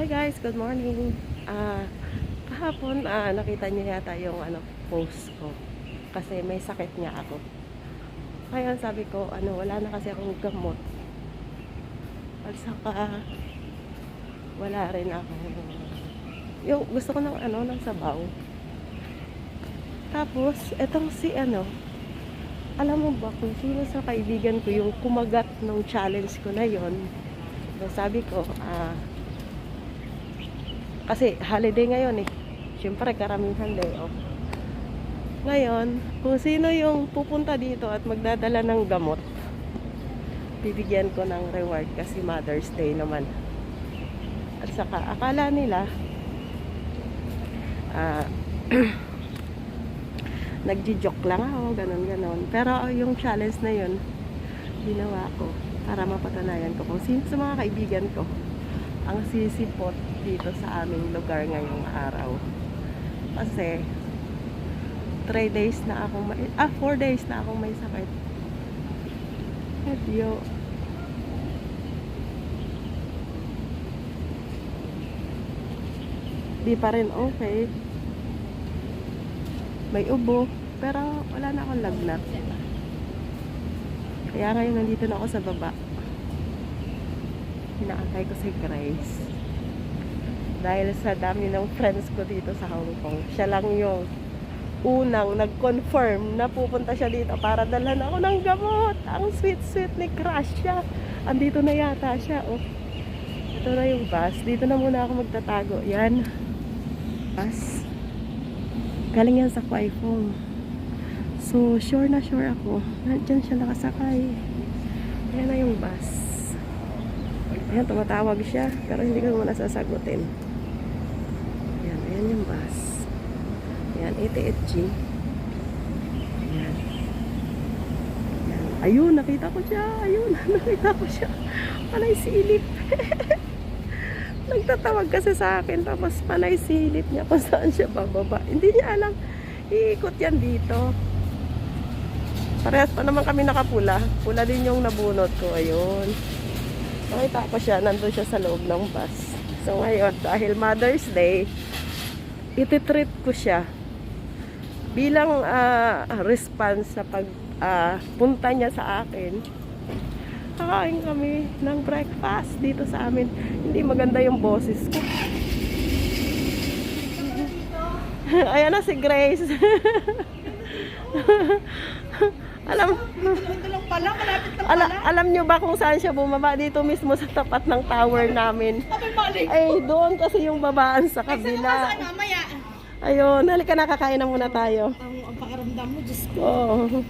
Hi guys, good morning. Ah, kahapon ah, nakita niyo yata yung ano post ko kasi may sakit niya ako. Kaya sabi ko, ano, wala na kasi akong gamot. At saka wala rin ako. Yung gusto ko ng ano, ng sabaw. Tapos, etong si ano, alam mo ba kung sino sa kaibigan ko yung kumagat ng challenge ko na yon sabi ko, ah, kasi holiday ngayon eh. Siyempre, karamihan day off. Ngayon, kung sino yung pupunta dito at magdadala ng gamot, bibigyan ko ng reward kasi Mother's Day naman. At saka, akala nila, ah, nagji-joke lang ako, ganun ganon Pero yung challenge na yun, ginawa ko para mapatunayan ko kung sino sa mga kaibigan ko ang sisipot dito sa aming lugar ngayong araw. Kasi, 3 days na akong may, ah, 4 days na akong may sakit. Adyo. Di pa rin okay. May ubo, pero wala na akong lagnat. Kaya ngayon nandito na ako sa baba. Inaantay ko si Grace. Dahil sa dami ng friends ko dito sa Hong Kong, siya lang yung unang nag-confirm na pupunta siya dito para dalhan ako ng gamot. Ang sweet-sweet ni Crush siya. Andito na yata siya, oh. Ito na yung bus. Dito na muna ako magtatago. Yan. Bus. Galing yan sa Kwai Fong. So, sure na sure ako. Nandyan siya nakasakay. Ayan na yung bus. Ayan, tumatawag siya. Pero hindi ko muna sasagutin. Ayan, ayan yung bus. Ayan, 88G. Ayan. Ayun, nakita ko siya. Ayun, nakita ko siya. Panay silip. Nagtatawag kasi sa akin. Tapos panay silip niya kung saan siya bababa. Hindi niya alam. Iikot yan dito. Parehas pa naman kami nakapula. Pula din yung nabunot ko. Ayun. Nakita ko siya. Nandun siya sa loob ng bus. So ngayon, dahil Mother's Day, ititreat ko siya bilang ah, response sa pag ah, punta niya sa akin. Kakain kami ng breakfast dito sa amin. Hindi maganda yung boses ko. Ayan na si Grace. alam pala, ala, alam nyo ba kung saan siya bumaba dito mismo sa tapat ng tower namin? Ay, doon kasi yung babaan sa kabila. mamaya? Ayun, halika na kakain na muna tayo. Ang, pakiramdam mo, Diyos ko. Oo.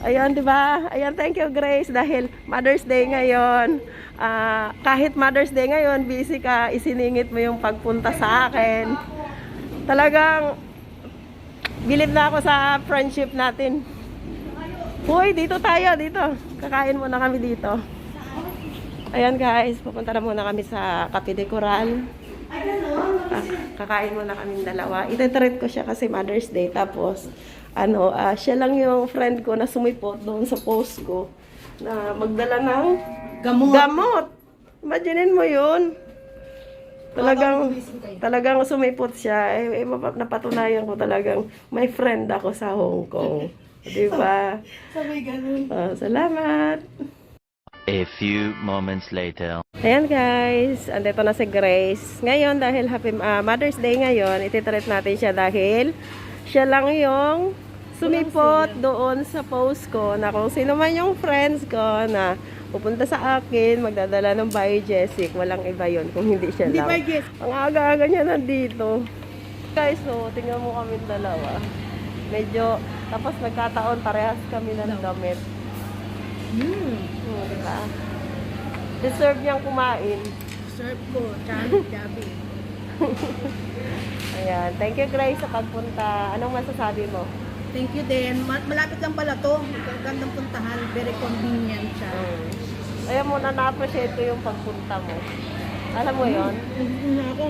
Ayan, di ba? Ayan, thank you Grace dahil Mother's Day ngayon. Ah, kahit Mother's Day ngayon, busy ka, isiningit mo yung pagpunta sa akin. Talagang bilib na ako sa friendship natin. Hoy, dito tayo, dito. Kakain muna kami dito. Ayan guys, pupunta na muna kami sa Cafe de Coral. Ah, kakain muna kami dalawa. Ite-treat ko siya kasi Mother's Day. Tapos, ano, ah, siya lang yung friend ko na sumipot doon sa post ko na magdala ng Gamot. gamot. Imaginin mo yun. Talagang, talagang sumipot siya. Eh, eh, napatunayan ko talagang may friend ako sa Hong Kong. Di ba? Sabay ganun. Ah, salamat. A few moments later. Ayan guys, andito na si Grace. Ngayon, dahil happy ah, Mother's Day ngayon, ititreat natin siya dahil siya lang yung sumipot doon sa post ko na kung sino man yung friends ko na pupunta sa akin, magdadala ng biogesic. Walang iba yon kung hindi siya Hindi lang. Ang aga-aga niya nandito. Guys, so, tingnan mo kami dalawa. Medyo, tapos nagkataon parehas kami ng damit. Hmm. Hmm, diba? Deserve niyang kumain. Serve ko, channel, gabi. Ayan. Thank you, Grace, sa pagpunta. Anong masasabi mo? Thank you din. Ma- malapit lang pala to. Ang gandang puntahan. Very convenient siya. Mm. Ayan mo na na-appreciate ko yung pagpunta mo. Alam mo yon? Hindi ako.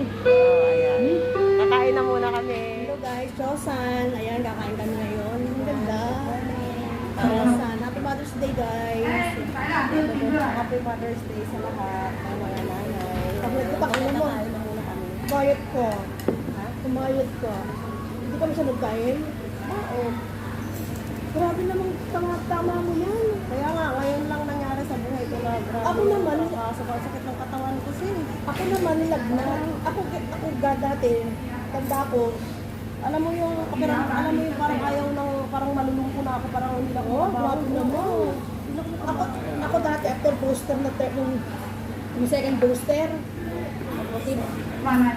Happy Mother's Day sa lahat ng mga nanay. Pag nagpapakulo mo. Kumayot ko. Ha? Kumayot ko. Hindi kami siya nagkain. Oo. Grabe namang tama, tama mo yan. Kaya nga, ngayon lang nangyari sa buhay ko na grabe. Ako naman, Nakakasakit sakit ng katawan ko kasi. Ako naman nilagnat. Ako, ako ga dati, tanda ko, Alam mo yung, kapirang, alam mo yung parang ayaw ng, parang malulungko na ako, parang hindi na ako oh, grabe naman. Ako, ako dati after booster na ter- yung, yung second booster,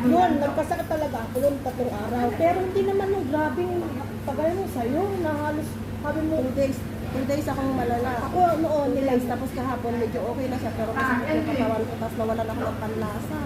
yun, nagkasakit talaga ako yun tatlong araw. Pero hindi naman yung grabing tagal mo sa'yo, na halos, sabi mo, Two days, two days akong malala. ako noon Two nila, days, tapos kahapon medyo okay na siya, pero masakit yung katawan ko, tapos nawalan ako ng panlasa.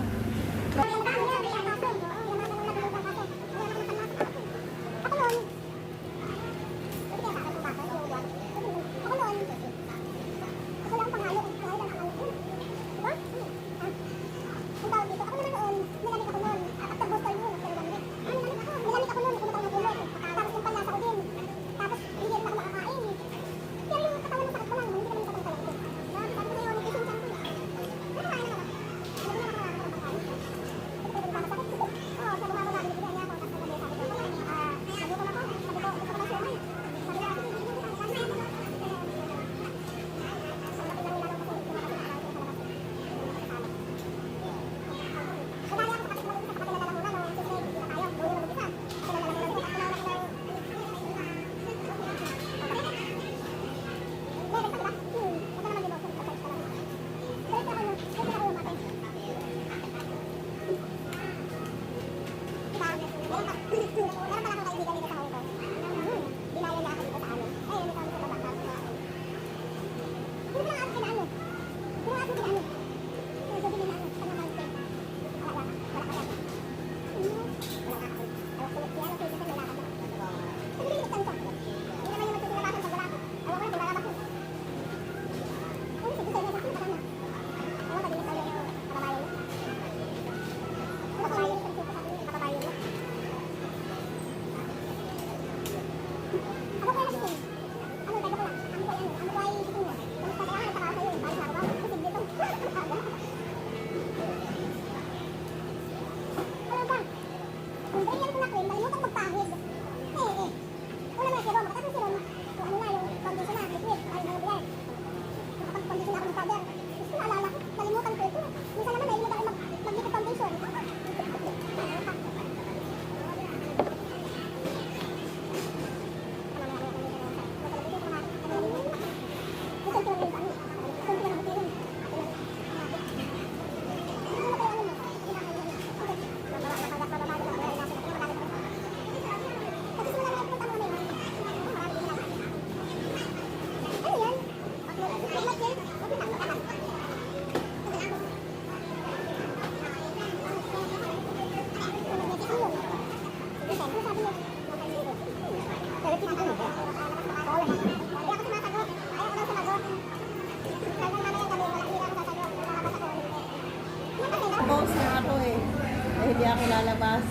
Ako lalabas.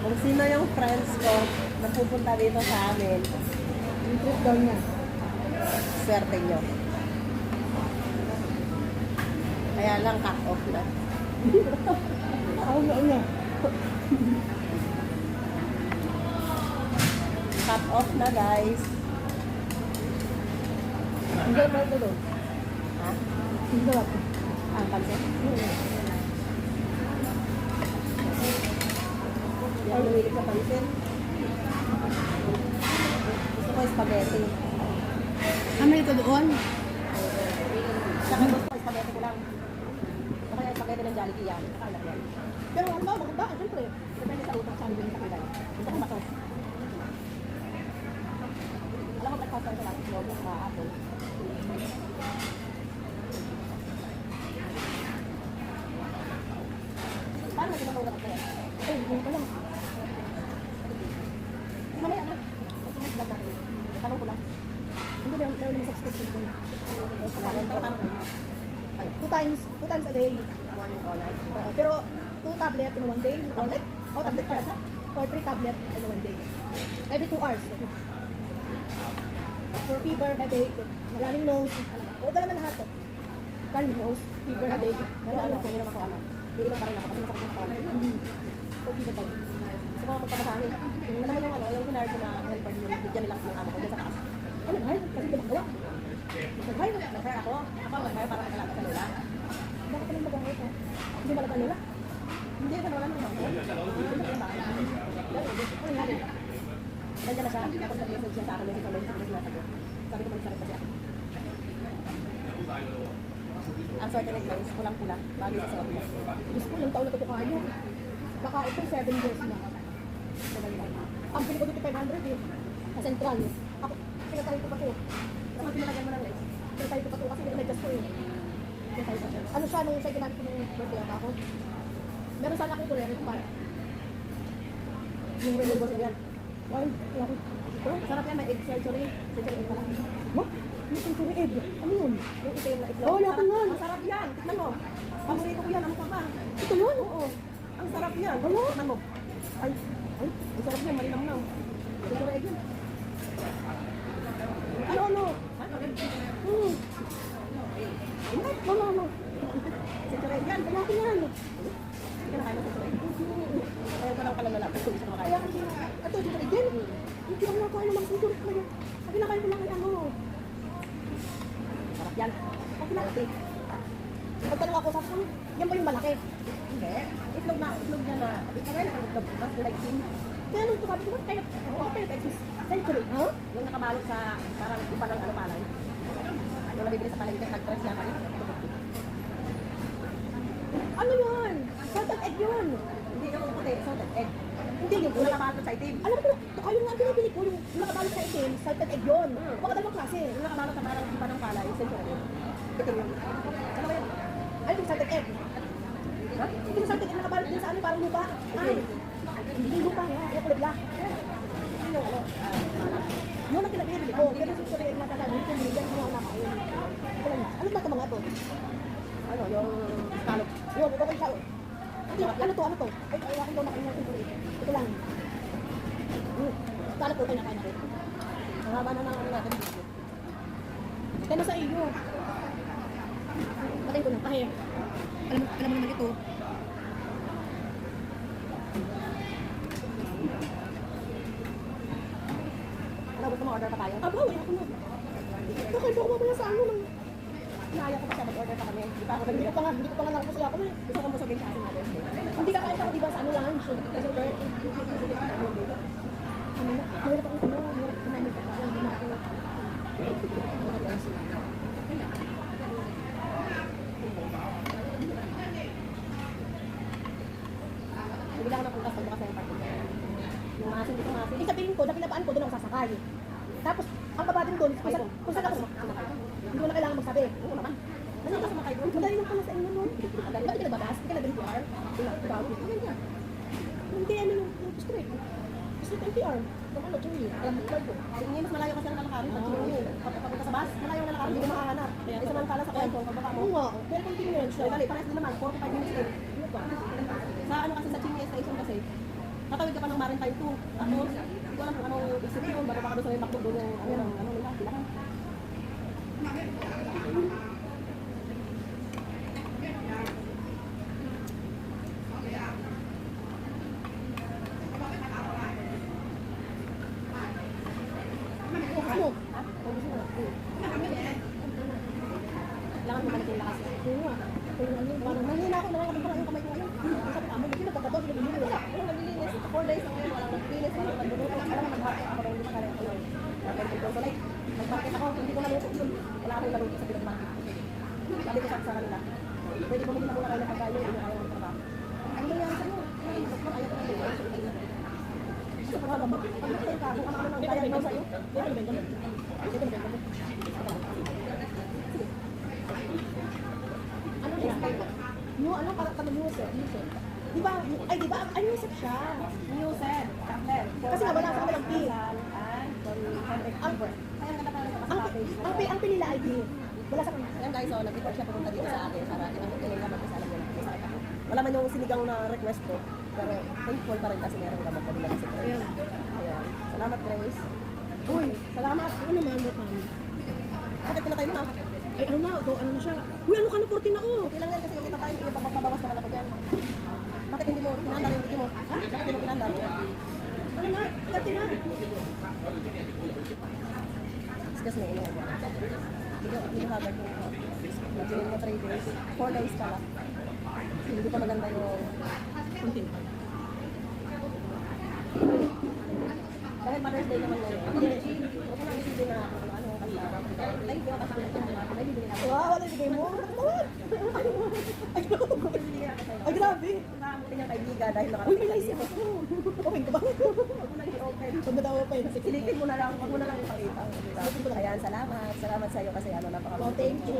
Kung sino yung friends ko na pupunta dito sa amin, yung trip daw niya. swerte nyo. Kaya lang cut off na. Ako na. Cut off na guys. Hindi ba ito? Ha? Hindi ba? Ang pansin? Hindi sa pansin. Gusto ko spaghetti. Ano ito doon? Saka gusto ko spaghetti ko lang. O kaya spaghetti ng Jollibee yan. Nakaalam yan. Pero ano ba? Maganda. Siyempre. Depende sa utang sa amin yung kakilay. Gusto ko matos. Alam mo, breakfast ko lang. Lobo sa apple. Paano ugat ko yan? Eh, yun pa lang. Mamaya na. Susunod lang natin. Tanong ko lang. Hindi na meron yung subscription ko. Two times, two times a day. Oo, pero two tablet in one day. Tablet? Oh, tablet pala sa? Or three tablet in one day. Every two hours. For fever, headache, maraming nose. O, dala na lahat to. God knows, fever headache. Pero ano, kung yun ako ano, iinom pa rin ako kasi masakit na ako. So, fever pag. So, kung magpapasangin, yung naman yung ano, yung kinar ko na helper yung bigyan nila ng amo ko dyan sa taas. Nag-hire? Kasi di magawa. Nag-hire? Nag-hire ako. Ako nag-hire para makalaga sa nila. Bakit ka nang ko? Hindi malaga nila. Hindi, ka naman naman ako. Nandiyan na siya. Tapos nag-message siya sa akin. Message ko, message ko na sagot. Sabi ko, mag-sarap pa siya. Ang sorte ng guys, pulang-pula. Bago sa sarap. Diyos ko, ilang taon na kayo. Baka ito 7 years na. Ang dito 500 eh. Sa Central. Ako, pinatay ko pa to. Kasi pinatagal mo lang guys. Pinatay ko pa to kasi nag-adjust ko eh. Pinatay ko siya. Ano siya nung sa ginamit ko nung birthday ako? Meron sana akong kurere kung para. Yung renewable yan. Wala ko. Oh, sarap yan, may egg surgery. Surgery egg pala. Mo? May surgery egg. Ano yun? Yung ito itlog. Oh, wala ko nun. Ang sarap yan. Tignan mo. Paborito ko yan. Ano pa ba? Ito yun? Oo. Ang sarap yan. Ano? Tignan mo. Ay, ay, ang sarap yan. Malinam na. Surgery egg yan. Ano, ano? Hmm. Ay, ano, ano? Surgery egg yan. Kaya ko yan. Hindi ka na kaya ng surgery egg. Kaya ko lang pala lalaki. Kung gusto ko kaya. Ito, surgery egg din. Hindi ako nakakain ng mga surgery egg. Sabi na kayo ko lang ano. Sarap yan. Okay lang ate. Pagtanong ako sa kanya, yan ba yung malaki? Hindi. Itlog na, itlog niya na. Ito rin, nakalitlog. Mas like him. Sabi ko, kaya, oo, kaya exist. Century? Yung nakabalot sa, parang iba ano palay. Yung nabibili sa palay, nag-press niya palay. Ano yun? Salted egg yun. Hindi yung puti, salted egg. Hindi yung yung nakabalot sa itim. Alam ko, ito kayo nga pinibili ko, yung nakabalot sa itim, salted egg yun. Baka dalawang klase. Yung nakabalot sa parang iba ng palay, century. Ito yun. Ano ba yun? Ay, yung salted egg. Hindi yung salted egg nakabalot din sa ano, parang lupa. Ay, lupa nga, yung kulay black. Yun yung ano, ah, yun ang kinabili ko. Pero salted egg na talagang, yung binigyan ko na nakain. Ito lang. Ano ba ito mga to? Ano, yung. Yun, ito ko yung Hindi, ano to, ano to? Ay, ay, akin daw nakain natin tuloy. Ito lang. Hmm. Scallop ko, kinakain natin. Ang haba na ng ano natin dito. Kaya sa iyo. Patay ko na. Kahit, alam, alam mo naman ito. Ano, gusto mo order pa tayo? Aba, wala ko na. Bakit ako mamaya sa ano lang? Naya ko pa pa kami. Di ba ako hindi ko pa nga, hindi ko pa nga nakapos ako. Gusto ko musugin sa akin natin. Hindi ka kahit ako, di ba, sa ano lunch? Kasi order. Ano na? Mahirap ako, ano, kumain ka pa. Hindi na. Hindi lang ako napunta sa bukas na yung party. Yung maasin dito maasin. Ibig sabihin ko, na pinapaan ko, doon ako sasakay. Tapos, ang baba din doon, kung saan, kung saan ako, hindi ko na kailangan magsabi. Oo naman. Ano ka sumakay doon? Madali lang pala sa inyo nun. Madali. Bakit ka nagbabas? Hindi ka nag-NPR? Ikaw? Ganyan. Hindi, Street NPR. Kung ano, Chewy. Alam mo, ko. Hindi, mas malayo kasi ang lalakarin. Sa Chewy. Kapag papunta sa bus, malayo ang lalakarin. Hindi ko makahanap. Kaya samantala sa kwento, pagbaba mo. Oo nga. Very convenient siya. Dali, parehas din naman. 45 minutes din. Sa ano kasi sa Chewy station kasi, Tatawid ka pa ng Maritime 2. Tapos, hindi ko alam kung anong isip yun. Baka baka doon sa may McDo doon yung ano, nila. Ano? Ha? Kung gusto mo. Kailangan mo balik yung lakas. Oo nga. Kung ano, parang nangyina ako na lang kapag yung kamay ko ngayon. Sabi ko, amin, hindi na pagkato, hindi na wala. Walang naglilinis. Four days na ngayon, walang naglilinis. Walang nagluluto. Alam mo, nag-market ako dahil hindi pa kaya ako yun. Nag-market ko. So like, nag-market ako, hindi ko naluto yun. Wala akong naluto sa pinag-market. Sabi ko sa sa kanila, pwede bumili na muna kayo ng pagkain, hindi na kayo ng trabaho. Ano nangyari sa'yo? Ay, doktor, ayaw ko na dito. Gusto ko nga ba? Pag doktor ka, kung ano ang diagnose sa'yo, dito na ba yung Dito na ba yung ano siya? New, ano, para ka mag-Yusef, Yusef. Di ba, ay, di ba, ay, Yusef siya. Campbell. Kasi nga, wala sa kanilang P. Ang, ang ang, ang, ang, ang pinila ID. Wala sa kanila. Ayan guys, so nag-report siya pumunta dito sa atin para kinakita nila magkasala nila. Wala man yung sinigang na request ko. Pero thankful pa rin kasi meron gamot na binala si Grace. Ayan. Ayan. Salamat, Grace. Uy, salamat. Ano naman, ba't mami? Bakit pinatay mo na? Ay, ano na, go, ano na siya. Uy, ano ka na, 14 ako. Okay lang yan kasi yung iba tayo, yung papabawas naman ako dyan. Bakit hindi mo pinandar yung video mo? Ha? Bakit hindi mo pinandar? Ano na, 30 na. Excuse me, ino mo. Hindi hindi hagard yung medyo yung 3 days. 4 days pala. Hindi pa maganda yung Konting pa. dahil Mother's Day naman. Hindi, huwag mo nang isipin na ano, ano, basta. Thank you, kasi bibili na ako. Wow, wala bigay mo. Ay. Ay, grabe. Nakamutin yung kaibigan dahil Uy, may license ako. Ka ba? Silipin mo na lang, huwag mo na lang ipakita. Ayan, salamat. Salamat sa iyo kasi ano, napaka Oh, thank you.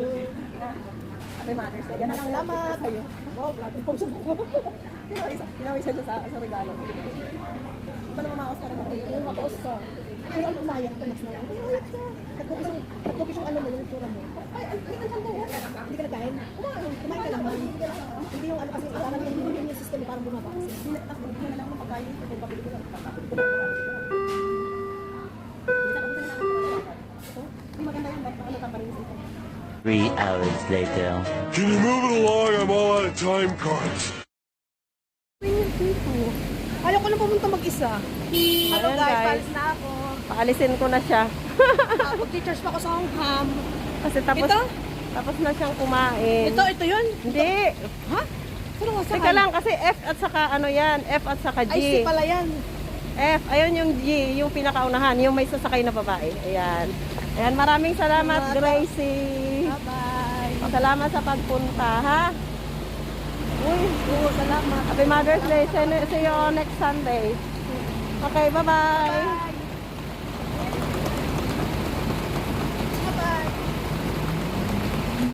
Happy Mother's Day. Yan na lang Salamat. sa'yo. Wow, grabe po siya. Pinawisan siya sa, sa regalo. Hindi pa naman makaos ka rin ako. Yung makaos ka. Ay, ang umayak ka, mas na lang. Ay, umayak ka. Nagpupis yung, nagpupis yung ano mo, yung itsura mo. Ay, ay, ay, ang handa yan. Hindi ka nagkain? Kumain. Kumain ka naman. Hindi yung ano kasi, parang yung immune system mo parang bumaba kasi. Hindi na tapos na lang ng pagkain. Kung papili ko lang. Hindi maganda yan. Bakit ano taparin sa ito? Three hours later. Can you move it along? I'm all out of time cards. Ayaw ko na mag-isa. Hello Ayan, guys, guys. na ako. Paalisin ko na siya. Mag-teachers pa ako sa Hongham. Kasi tapos, Ito? tapos na siyang kumain. Ito, ito yun. Hindi. Ha? Pero nga Teka lang, kasi F at saka ano yan, F at saka G. Ay, si pala yan. F, ayun yung G, yung pinakaunahan, yung may sasakay na babae. Ayan. Ayan, maraming salamat, Salamat. Gracie. Bye-bye. Salamat sa pagpunta, ha? Uy, oo, salamat. Happy Mother's Day. See you next Sunday. Okay, bye-bye.